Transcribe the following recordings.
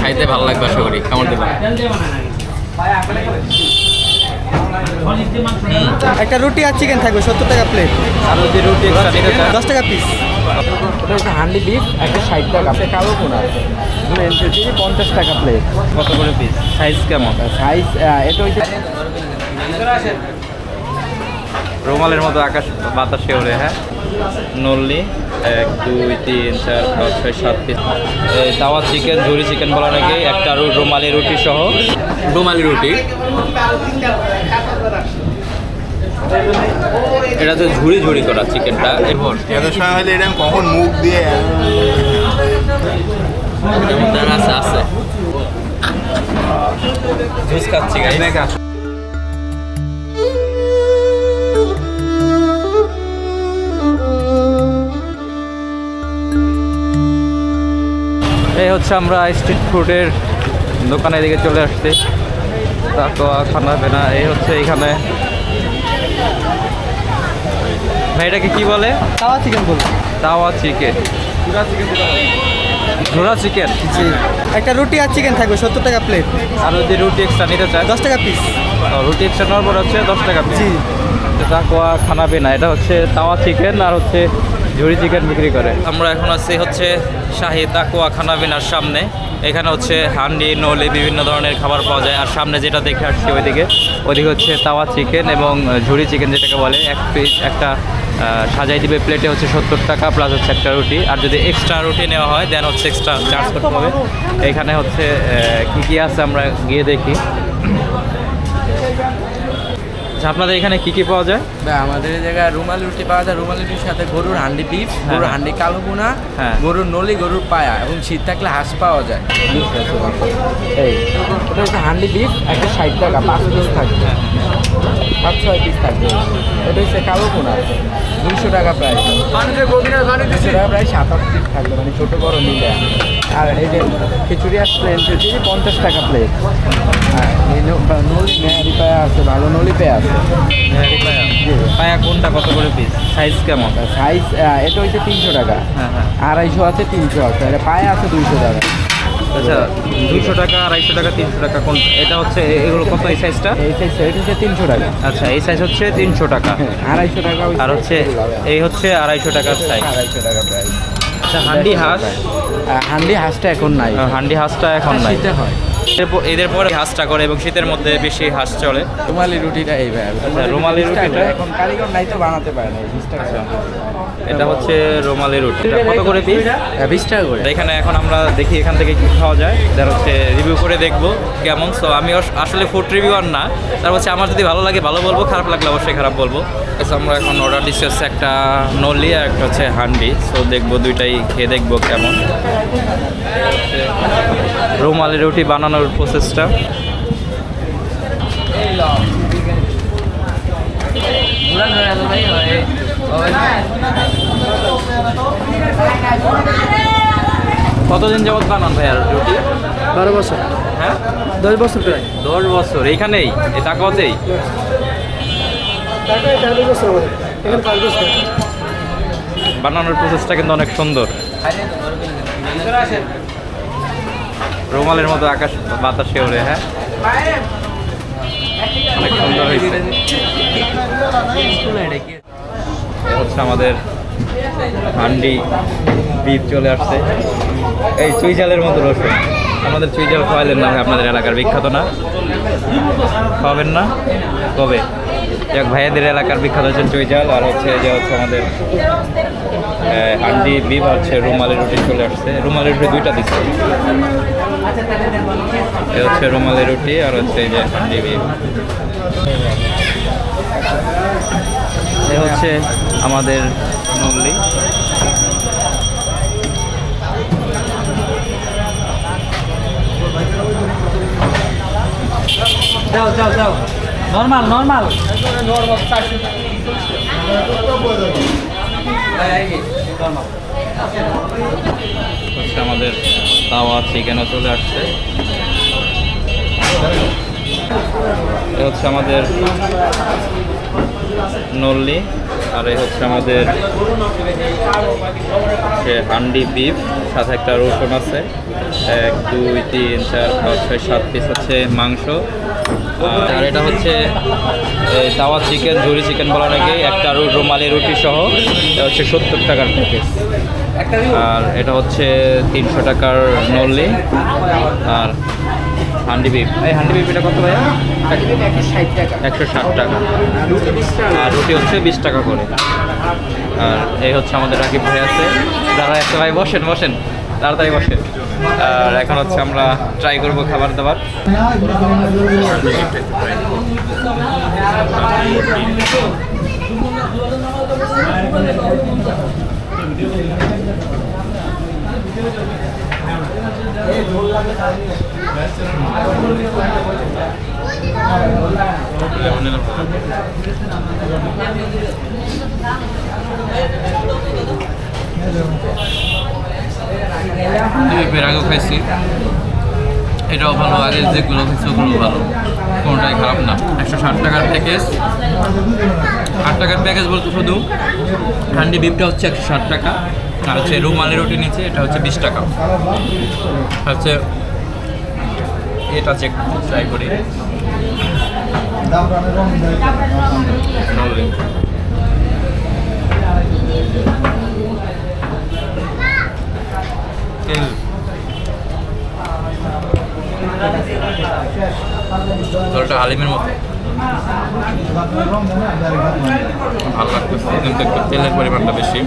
খাইতে ভালো লাগবে আশা করি। কেমন দেবো একটা রুটি আর চিকেন থাকবে সত্তর টাকা প্লেট আর যদি রুটি দশ টাকা পিস ওটা হচ্ছে হান্ডি বিফ একটা ষাট টাকা। আপনি কালো পোনা। এনসিসি পঞ্চাশ টাকা প্লেট কত করে পিস সাইজ কেমন? সাইজ এটা হচ্ছে রুমালের মতো আকাশ বাতাসে ওড়ে হ্যাঁ? নল্লি এক দুই তিন চার পাঁচ ছয় সাত পিস এই তাওয়া চিকেন ঝুরি চিকেন বলা নাকি একটা রুমালি রুটি সহ। রুমালি রুটি? এটা তো ঝুড়ি ঝুড়ি করা চিকেনটা। এরপর এত সময় হলে এটা কখন মুখ দিয়ে আছে আছে। জুস খাচ্ছি গাই এই হচ্ছে আমরা স্ট্রিট ফুডের দোকানের দিকে চলে আসছি। তাকোয়া খানা পেনা এই হচ্ছে এখানে। ভাই এটাকে কি বলে? তাওয়া চিকেন বলব তাওয়া চিকেন। ঘোড়া চিকেন জি। একটা রুটি আর চিকেন থাকবে সত্তর টাকা প্লেট আর যদি রুটি এক্সট্রা নিতে চান? দশ টাকা পিস রুটি এক্সট্রা নেওয়ার পর হচ্ছে দশ টাকা জি। তাকোয়া খানা পেনা এটা হচ্ছে তাওয়া চিকেন আর হচ্ছে ঝুড়ি চিকেন বিক্রি করে। আমরা এখন আছি হচ্ছে শাহি তাকোয়া খানা পিনার সামনে। এখানে হচ্ছে হান্ডি, নলি বিভিন্ন ধরনের খাবার পাওয়া যায়। আর সামনে যেটা দেখে আসছি ওইদিকে ওইদিকে হচ্ছে তাওয়া চিকেন এবং ঝুড়ি চিকেন যেটাকে বলে, এক পিস একটা সাজাই দিবে প্লেটে হচ্ছে সত্তর টাকা প্লাস হচ্ছে একটা রুটি। আর যদি এক্সট্রা রুটি নেওয়া হয় দেন হচ্ছে এক্সট্রা চার্জ করতে হবে। এখানে হচ্ছে কি কি আছে আমরা গিয়ে দেখি। আচ্ছা, আপনাদের এখানে কি কি পাওয়া যায়? আমাদের এই জায়গায় রুমাল রুটি পাওয়া যায় রুমাল রুটির সাথে গরুর হান্ডি বিফ গরুর হান্ডি কালো পোনা হ্যাঁ। গরুর নলি গরুর পায়া এবং শীত থাকলে হাঁস পাওয়া যায়। এই। ওটা হচ্ছে হান্ডি বিফ একটা ষাট টাকা পাঁচ পিস থাকবে। পাঁচ ছয় পিস থাকবে। এটা হচ্ছে কালো পোনা দুইশো টাকা প্রায় দুশো টাকা প্রায় সাত আট পিস থাকবে মানে ছোটো বড় মিলে। আর এই যে খিচুড়ি আসলে পঞ্চাশ টাকা প্লেট। নলি মেহারি পায়া আছে ভালো নলি পেয়া আছে। পায়া পায়া কোনটা কত করে পিস সাইজ কেমন? সাইজ এটা হচ্ছে তিনশো টাকা। হ্যাঁ হ্যাঁ। আড়াইশো আছে তিনশো আছে। এটা পায়ে আছে দুইশো টাকা। আচ্ছা টাকা আড়াইশো টাকা তিনশো টাকা কোন এটা হচ্ছে এগুলো কত এই সাইজটা এই সাইজ এটা হচ্ছে তিনশো টাকা। আচ্ছা এই সাইজ হচ্ছে তিনশো টাকা। হ্যাঁ, আড়াইশো টাকা আর হচ্ছে এই হচ্ছে আড়াইশো টাকার সাইজ আড়াইশো টাকা প্রাইস আচ্ছা হান্ডি হাঁস? হান্ডি হাঁসটা এখন নাই। হান্ডি হাঁসটা এখন নাই। হয়। এদের পরে হাঁসটা করে এবং শীতের মধ্যে বেশি হাঁস চলে রুমালি রুটিটা এই ভাই রুমালি রুটিটা? এখন কারিগর নাই তো বানাতে পারে না এটা হচ্ছে রোমালি রুটি। এটা কত করে পিস হ্যাঁ, বিশ টাকা করে। এখানে এখন আমরা দেখি এখান থেকে কি খাওয়া যায়। যার হচ্ছে রিভিউ করে দেখব কেমন। সো আমি আসলে ফুড রিভিউয়ার না। তার হচ্ছে আমার যদি ভালো লাগে ভালো বলব খারাপ লাগলে অবশ্যই খারাপ বলব। আমরা এখন অর্ডার দিচ্ছি হচ্ছে একটা নলি আর একটা হচ্ছে হান্ডি। সো দেখব দুইটাই খেয়ে দেখব কেমন। রুমালি রুটি বানানোর প্রসেসটা কতদিন যাবত বানান ভাই আর রুটি? বারো বছর। হ্যাঁ? দশ বছর প্রায়। দশ বছর এইখানেই পাঁচ বছর বানানোর প্রসেসটা কিন্তু অনেক সুন্দর। রুমালের মতো আকাশ বাতাসে ওড়ে হ্যাঁ? অনেক সুন্দর হয়েছে। হচ্ছে আমাদের হান্ডি বিপ চলে আসছে। এই চুইজালের মতো রসুন। আমাদের চুইজাল খাওয়াইলেন না আপনাদের এলাকার বিখ্যাত না? খাওয়াবেন না? কবে? যাক, ভাইয়াদের এলাকার বিখ্যাত হচ্ছে চুইজাল আর হচ্ছে যে হচ্ছে আমাদের হান্ডি বিপ হচ্ছে রুমালি রুটি চলে আসছে। রুমালি রুটি দুইটা দিচ্ছে। এ হচ্ছে রুমালি রুটি আর হচ্ছে এই যে বিপ এ হচ্ছে আমাদের নল্লি যাও যাও যাও। Normal normal. হচ্ছে আমাদের তাওয়া চিকেনও চলে আসছে। এ হচ্ছে আমাদের নল্লি, আর এই হচ্ছে আমাদের হান্ডি বিফ সাথে একটা রসুন আছে। এক, দুই, তিন, চার, পাঁচ, ছয়, সাত পিস হচ্ছে মাংস। আর- এটা হচ্ছে তাওয়া চিকেন ঝুরি চিকেন বলা নাকি, একটা রুমালি রুটি সহ হচ্ছে সত্তর টাকার প্যাকেজ আর এটা হচ্ছে তিনশো টাকার নল্লি। আর হান্ডি বিপ এই হান্ডি বিপ এটা কত ভাইয়া? একশো ষাট টাকা। আর রুটি হচ্ছে বিশ টাকা করে। আর এই হচ্ছে আমাদের রাকিব ভাই আছে। দাদা একটা ভাই, বসেন বসেন। তাড়াতাড়ি বসেন। আর এখন হচ্ছে আমরা ট্রাই করব খাবার দাবার। এর আগেও খাইছি। এটাও ভালো আগের যেগুলো খাইছি ওগুলো ভালো। কোনোটাই খারাপ না। একশো ষাট টাকার প্যাকেজ ষাট টাকার প্যাকেজ বলতে শুধু, হান্ডি বিপটা হচ্ছে একশো ষাট টাকা। আর হচ্ছে রুমালি রুটি নিচে এটা হচ্ছে বিশ টাকা। হচ্ছে এটা চেক ট্রাই করি। জলটা হালিমের মতো। ভালো লাগতেছে তেলের পরিমাণটা বেশি।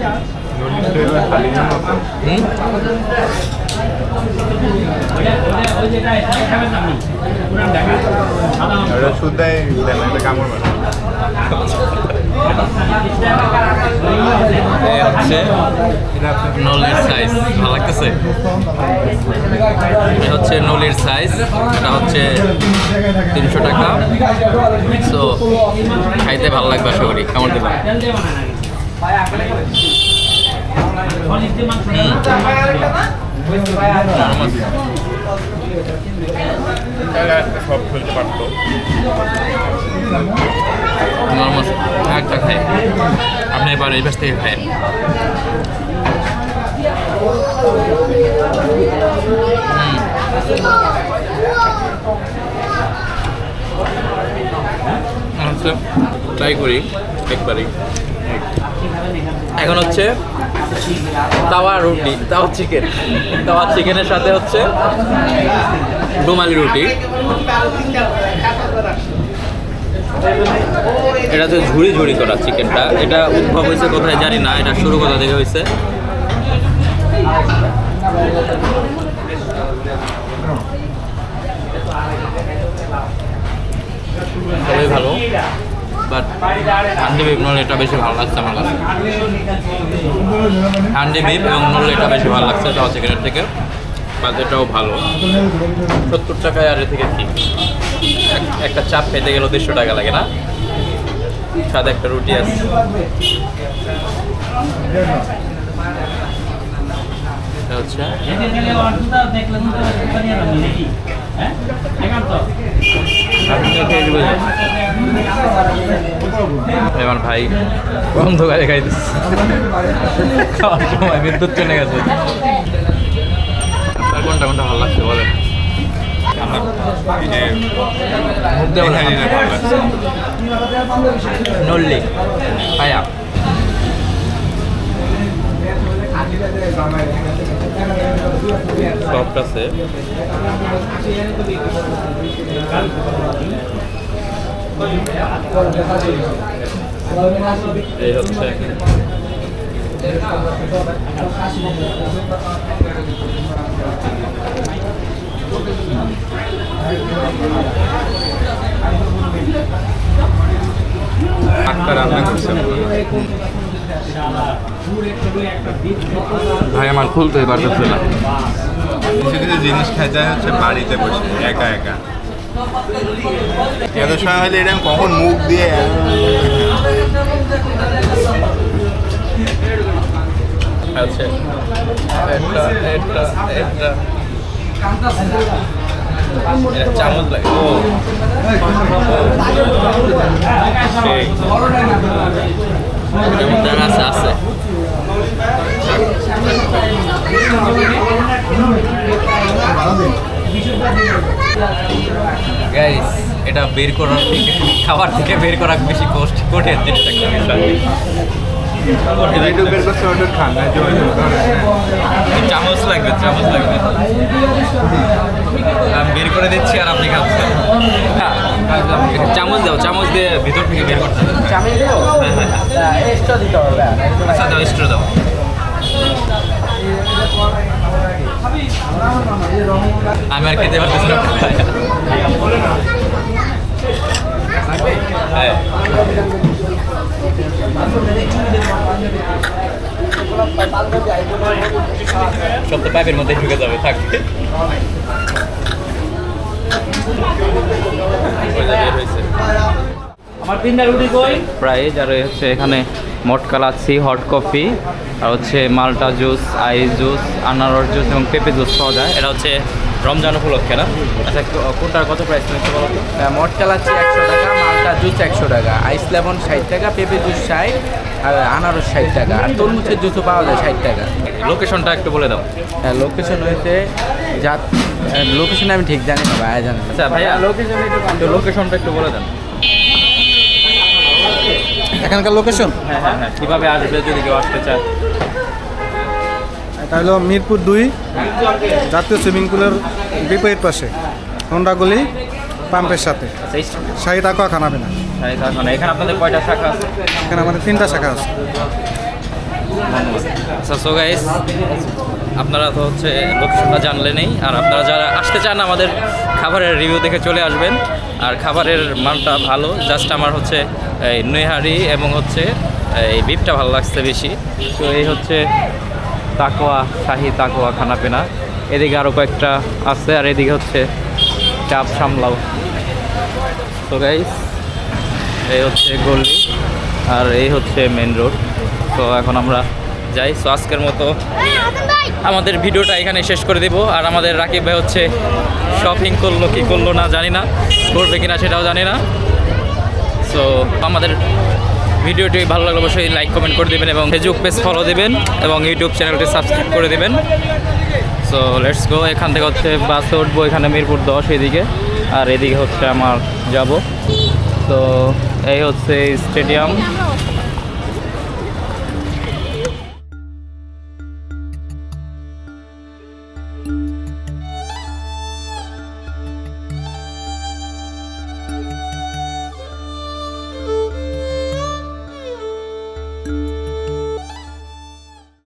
হচ্ছে নলের সাইজ ভালো লাগতেছে এটা হচ্ছে নলের সাইজ এটা হচ্ছে তিনশো টাকা সো খাইতে ভালো লাগবে আশা করি কেমন দেবেন সব ফেলতে পারতো একটা খাই আপনি এবার এই পাশ থেকে খাই আচ্ছা ট্রাই করি, একবারই। এখন হচ্ছে তাওয়া রুটি, তাওয়া চিকেন। তাওয়া চিকেনের সাথে হচ্ছে রুমালি রুটি। এটা তো ঝুড়ি ঝুড়ি করা চিকেনটা। এটা উদ্ভব হয়েছে কোথায় জানি না, এটা শুরু কোথা থেকে হয়েছে? ভালো? বাট হান্ডি বিপ নল এটা বেশি ভালো লাগছে আমার কাছে। হান্ডি বিপ এবং নল এটা বেশি ভালো লাগছে তাও চিকেনের থেকে। বাট এটাও ভালো। সত্তর টাকায় আর থেকে কি? এক- একটা চাপ খেতে গেলেও দেড়শো টাকা লাগে না? সাথে একটা রুটি আছে। এটা হচ্ছে আমার ভাই অন্ধকারে খাইতেছে খাওয়ার সময় বিদ্যুৎ চলে গেছে। আপনার কোনটা কোনটা ভালো লাগছে বলেন। নল্লি ভাইয়া। সফট আছে। এই হচ্ছে ভাই আমার খুলতে পারতেছে না। কিছু কিছু জিনিস খাইতে হচ্ছে বাড়িতে বসে একা একা। এত সময় হলে এরকম কখন মুখ দিয়ে আছে এটা চামচ লাগে। ও। আছে। গাইস এটা বের করার থেকে খাবার থেকে বের করা বেশি কষ্ট কঠিন জিনিস একটা বিষয়। হ্যাঁ। চামচ লাগবে চামচ লাগবে। আমি বের করে দিচ্ছি আর আপনি খাচ্ছেন হ্যাঁ, চামচ দাও চামচ দিয়ে ভিতর থেকে বের করতে হবে। এক্সট্রা দিতে আচ্ছা দাও স্ট্রো দাও। আমি আর খেতে পারতেছি না। হ্যাঁ। সব তো পাইপের মধ্যে ঢুকে যাবে থাকবে আমার তিনটা রুটি কই? আর এই হচ্ছে এখানে মটকা লাচ্ছি হট কফি আর হচ্ছে মালটা জুস আইস জুস আনারস জুস এবং পেঁপে জুস পাওয়া যায়। এটা হচ্ছে রমজান উপলক্ষে না? আচ্ছা কোনটার কত প্রাইস নিচ্ছে বলো তো? মট চালাচ্ছি একশো টাকা মালটা জুস একশো টাকা আইস লেমন ষাট টাকা পেঁপে জুস ষাট আর আনারস ষাট টাকা আর তরমুজের জুসও পাওয়া যায় ষাট টাকা। লোকেশনটা একটু বলে দাও। হ্যাঁ লোকেশন হয়েছে যা লোকেশন আমি ঠিক জানি না ভাইয়া জানি আচ্ছা ভাইয়া লোকেশন একটু লোকেশনটা একটু বলে দেন এখানকার লোকেশন হ্যাঁ হ্যাঁ হ্যাঁ। কীভাবে আসবে যদি কেউ আসতে চায়? এটা হলো মিরপুর দুই জাতীয় সুইমিং পুলের বিপরীত পাশে হন্ডা হোন্ডাগুলি পাম্পের সাথে। আচ্ছা এই শাহী টাকা খানাবে না। এখানে আপনাদের কয়টা শাখা আছে? এখানে আমাদের তিনটা শাখা আছে। আচ্ছা সো গাইস আপনারা তো হচ্ছে লোকেশনটা জানলে নেই, আর আপনারা যারা আসতে চান আমাদের খাবারের রিভিউ দেখে চলে আসবেন, আর খাবারের মানটা ভালো জাস্ট আমার হচ্ছে এই নৈহারি এবং হচ্ছে এই বিপটা ভালো লাগছে বেশি। তো এই হচ্ছে তাকোয়া, শাহি তাকোয়া খানাপিনা। এদিকে আরও কয়েকটা আছে, আর এদিকে হচ্ছে চাপ সামলাও। তো গাইস এই হচ্ছে গলি, আর এই হচ্ছে মেন রোড তো এখন আমরা যাই সো আজকের মতো আমাদের ভিডিওটা এখানে শেষ করে দেব। আর আমাদের রাকিব ভাই হচ্ছে শপিং করল, কি করল না জানি না, করবে কিনা সেটাও জানি না। সো আমাদের ভিডিওটি ভালো লাগলে অবশ্যই লাইক কমেন্ট করে দেবেন এবং ফেসবুক পেজ ফলো দেবেন এবং ইউটিউব চ্যানেলটি সাবস্ক্রাইব করে দেবেন। সো লেটস গো এখান থেকে হচ্ছে বাসে উঠবো এখানে মিরপুর দশ এদিকে, আর এদিকে হচ্ছে আমার যাব। তো এই হচ্ছে স্টেডিয়াম